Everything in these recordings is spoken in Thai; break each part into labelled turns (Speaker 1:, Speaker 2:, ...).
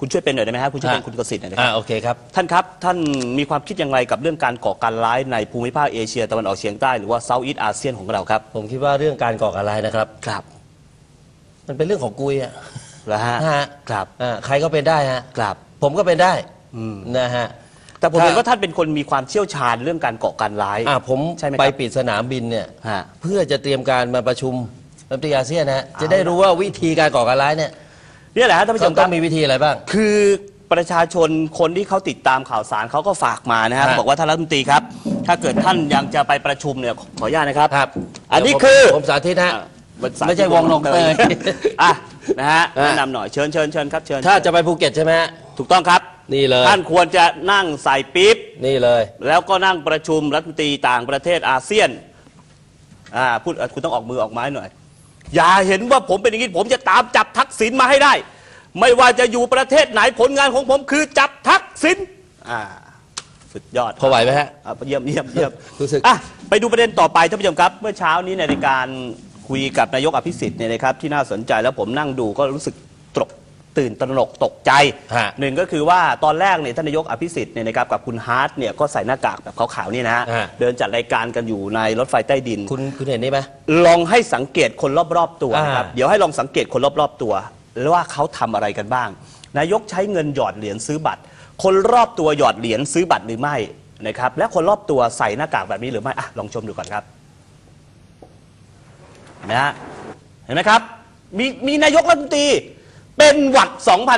Speaker 1: คุณช่วยเป็นหน่อยได้ไหมครับคุณช่วยเป็น
Speaker 2: ฮะ
Speaker 1: คุณกสิทธิ์หน่อยนะค
Speaker 2: อ่า
Speaker 1: รับ
Speaker 2: โอเคครับ
Speaker 1: ท่านครับ ท่านมีความคิดอย่างไรกับเรื่องการก่อการร้ายในภูมิภาคเอเชียตะวันออกเฉียงใต้หรือว่าเซาท์อีสอาเซียนของเราครับ
Speaker 2: ผมคิดว่าเรื่องการก่อการร้ายนะครับ
Speaker 1: ครับ
Speaker 2: มันเป็นเรื่องของกุยอะ
Speaker 1: แล้วฮะ
Speaker 2: ฮะ
Speaker 1: ครับ
Speaker 2: อ่าใครก็เป็นได้ฮะ
Speaker 1: ครับ
Speaker 2: ผมก็เป็นได้
Speaker 1: อืม
Speaker 2: นะฮะ
Speaker 1: แต่ผม
Speaker 2: ถ้า
Speaker 1: เห็นว่าท่านเป็นคนมีความเชี่ยวชาญเรื่องการก่อการร้าย
Speaker 2: อ่าผม
Speaker 1: ใช่ไหมครับ
Speaker 2: ไปปิดสนามบินเนี่ย
Speaker 1: ฮะ
Speaker 2: เพื่อจะเตรียมการมาประชุมรัฐมนตรีอาเซียนนะฮะ
Speaker 1: เอา
Speaker 2: จะได้รู้ว่าวิธีการก่อการร้ายเนี่ย
Speaker 1: เนี่ยแหละฮะท่านผู้ช
Speaker 2: เขา
Speaker 1: มค
Speaker 2: ต้
Speaker 1: รั
Speaker 2: อบ งมีวิธีอะไรบ้าง
Speaker 1: คือประชาชนคนที่เขาติดตามข่าวสารเขาก็ฝากมานะฮะ
Speaker 2: ฮะ
Speaker 1: บอกว่าท่านรัฐมนตรีครับ ถ้าเกิดท่านยังจะไปประชุมเนี่ยขออนุญาตนะครับ
Speaker 2: ครับ
Speaker 1: อันนี้
Speaker 2: เดี๋ยวผม
Speaker 1: คือ
Speaker 2: ผมสาธิตนะฮะ
Speaker 1: อะนสาธิต
Speaker 2: ไม่ใช่วงลงเตย
Speaker 1: อะนะฮะ
Speaker 2: ฮะ
Speaker 1: แนะนำหน่อยเชิญเชิญเชิญครับเชิญ
Speaker 2: ถ้าจะไปภูเก็ตใช่ไหมฮะ
Speaker 1: ถูกต้องครับ
Speaker 2: นี่เลย
Speaker 1: ท่านควรจะนั่งใส่ปี๊บ
Speaker 2: นี่เลย
Speaker 1: แล้วก็นั่งประชุมรัฐมนตรีต่างประเทศอาเซียน อ่าพูดเอ่อคุณต้องออกมือออกไม้หน่อย อย่าเห็นว่าผมเป็นอย่างนี้ผมจะตามจับทักษิณมาให้ได้ ไม่ว่าจะอยู่ประเทศไหนผลงานของผมคือจับทักษิณอ่าสุดยอด
Speaker 2: พอไหวไหมฮะ
Speaker 1: อะเยี่ยมเยี่ยมเยี่ยม
Speaker 2: รู้สึก
Speaker 1: อะไปดูประเด็นต่อไปท่านผู้ชมครับ เมื่อเช้านี้ในรายการคุยกับนายกอภิสิทธิ์เนี่ยนะครับที่น่าสนใจแล้วผมนั่งดูก็รู้สึกตกตื่นตระหนกตกใจ
Speaker 2: ฮะ
Speaker 1: หนึ่งก็คือว่าตอนแรกเนี่ยท่านนายกอภิสิทธิ์เนี่ยนะครับกับคุณฮาร์ดเนี่ยก็ใส่หน้ากากแบบขาวๆนี่นะฮะ
Speaker 2: ฮะ
Speaker 1: เดินจัดรายการกันอยู่ในรถไฟใต้ดิน
Speaker 2: คุณคุณเห็นนี่ไหม
Speaker 1: ลองให้สังเกตคนรอบๆตัวนะครับ
Speaker 2: อ่า
Speaker 1: เดี๋ยวให้ลองสังเกตคนรอบๆตัวแล้ วว่าเขาทำอะไรกันบ้าง นายกใช้เงินหยอดเหรียญซื้อบัตร คนรอบตัวหยอดเหรียญซื้อบัตรหรือไม่นะครับ และคนรอบตัวใส่หน้ากากแบบนี้หรือไม่อะลองชมดูก่อนครับเห็นไหมฮะเห็นไหมครับ มีมีนายกรัฐมนตรีเป็นหวัด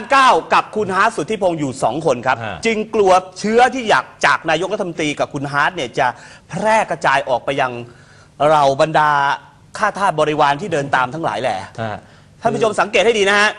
Speaker 1: 2009 กับคุณฮาร์ทสุทธิพงศ์อยู่ 2 คนครับ
Speaker 2: ฮะ
Speaker 1: จึงกลัวเชื้อที่อยากจากนายกรัฐมนตรีกับคุณฮาร์ทเนี่ยจะแพร่กระจายออกไปยังเราบรรดาข้าทาสบริวารที่เดินตามทั้งหลายแหละ
Speaker 2: ฮะ
Speaker 1: ท่านผู้ชมสังเกตให้ดีนะฮะ